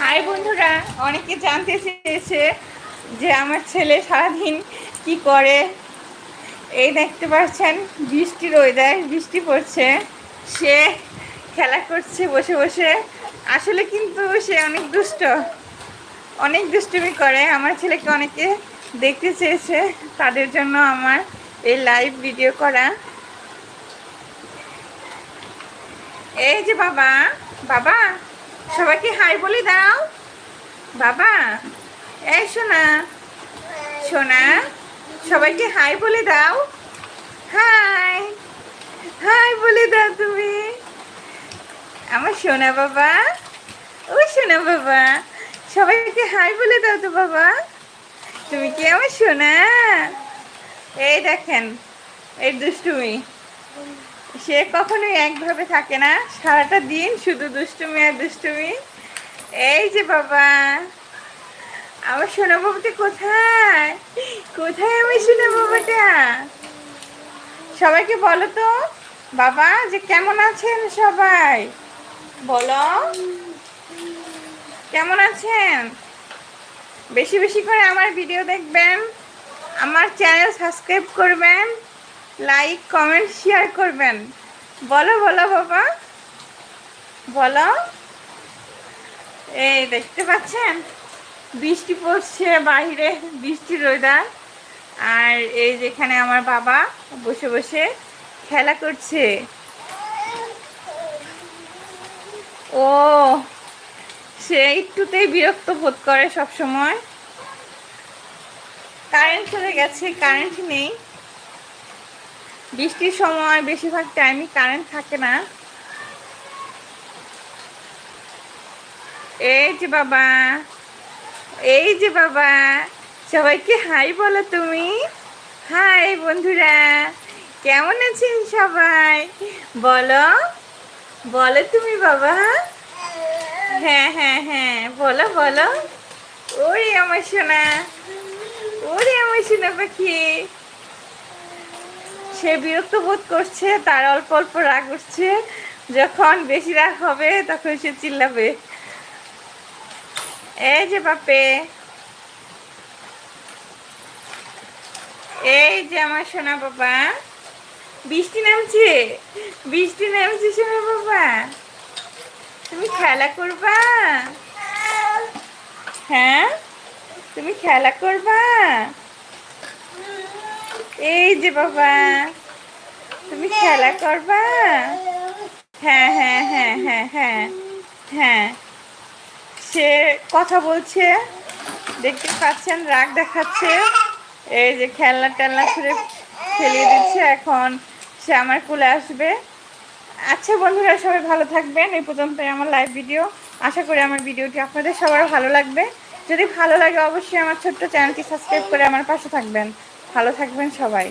High বন্ধুরা, অনেকে জানতে চেয়েছে যে আমার ছেলে সারাদিন কি করে? এই দেখতে পাচ্ছেন, বৃষ্টির ওয়েদার বৃষ্টি পড়ছে। সে খেলা করছে, বসে বসে। আসলে কিন্তু সে অনেক দুষ্ট। অনেক দুষ্টুমি করে। আমার ছেলেকে অনেকে দেখতে চেয়েছে। তাদের জন্য আমার এই লাইভ ভিডিও করা। এই যে বাবা বাবা। সবাইকে হাই বলে দাও। বাবা, এই সোনা সোনা, সবাইকে হাই বলে দাও। হাই হাই বলে দাও তুমি। আমার সোনা বাবা, ও সোনা বাবা, সবাইকে হাই বলে দাও তো বাবা। তুমি কি আমার সোনা? এই দেখেন, এই দুষ্টুমি। সে কখনোই একভাবে থাকে না। সারাটা দিন শুধু দুষ্টুমি আর দুষ্টুমি। এই যে বাবা, আমার সোনা বাবাটা কোথায়? কোথায় আমার সোনা বাবাটা সবাইকে বলো তো, বাবা যে কেমন আছেন সবাই? বলো। কেমন আছেন? বেশি বেশি করে আমার ভিডিও দেখবেন, আমার চ্যানেল সাবস্ক্রাইব করবেন। লাইক কমেন্ট শেয়ার করবেন। বলো বলো, বাবা। বলো। এই, দেখতে পাচ্ছেন? বৃষ্টি পড়ছে বাইরে, বৃষ্টির রোদা আর এই যেখানে আমার বাবা বসে বসে খেলা করছে। ও, সে একটুতেই বিরক্ত বোধ করে সব সময় কারেন্ট চলে গেছে কারেন্ট নেই। বৃষ্টির সময় বেশিরভাগ টাইমই কারেন্ট থাকে না। এই যে বাবা, এই যে বাবা, সবাইকে হাই বলো তুমি। হাই বন্ধুরা, কেমন আছেন সবাই? বলো বলো তুমি বাবা। হ্যাঁ হ্যাঁ হ্যাঁ বলো বলো। ওরে আমার সোনা, ওরে আমার সোনা পাখি। সে বিরক্ত বোধ করছে, তার অল্প অল্প রাগ উঠছে। যখন বেশি রাগ হবে, তখন সে চিল্লাবে। এই যে বাপে। এই যে আমার সোনা বাবা। বৃষ্টি নামছে। বৃষ্টি নামছে সোনা বাবা। তুমি খেলা করবা? হ্যাঁ? তুমি খেলা করবা? এই যে বাবা, তুমি খেলা করবা? হ্যাঁ হ্যাঁ হ্যাঁ হ্যাঁ হ্যাঁ হ্যাঁ। সে কথা বলছে, দেখতে পাচ্ছেন, রাগ দেখাচ্ছে। এই যে খেলনা টেলনা ছুঁড়ে ফেলিয়ে দিচ্ছে, এখন সে আমার কোলে আসবে। আচ্ছা বন্ধুরা, সবাই ভালো থাকবেন। এই পর্যন্তই আমার লাইভ ভিডিও আশা করি আমার ভিডিওটি আপনাদের সবার ভালো লাগবে। যদি ভালো লাগে, অবশ্যই আমার ছোট্ট চ্যানেলটি সাবস্ক্রাইব করে আমার পাশে থাকবেন। ভালো থাকবেন সবাই।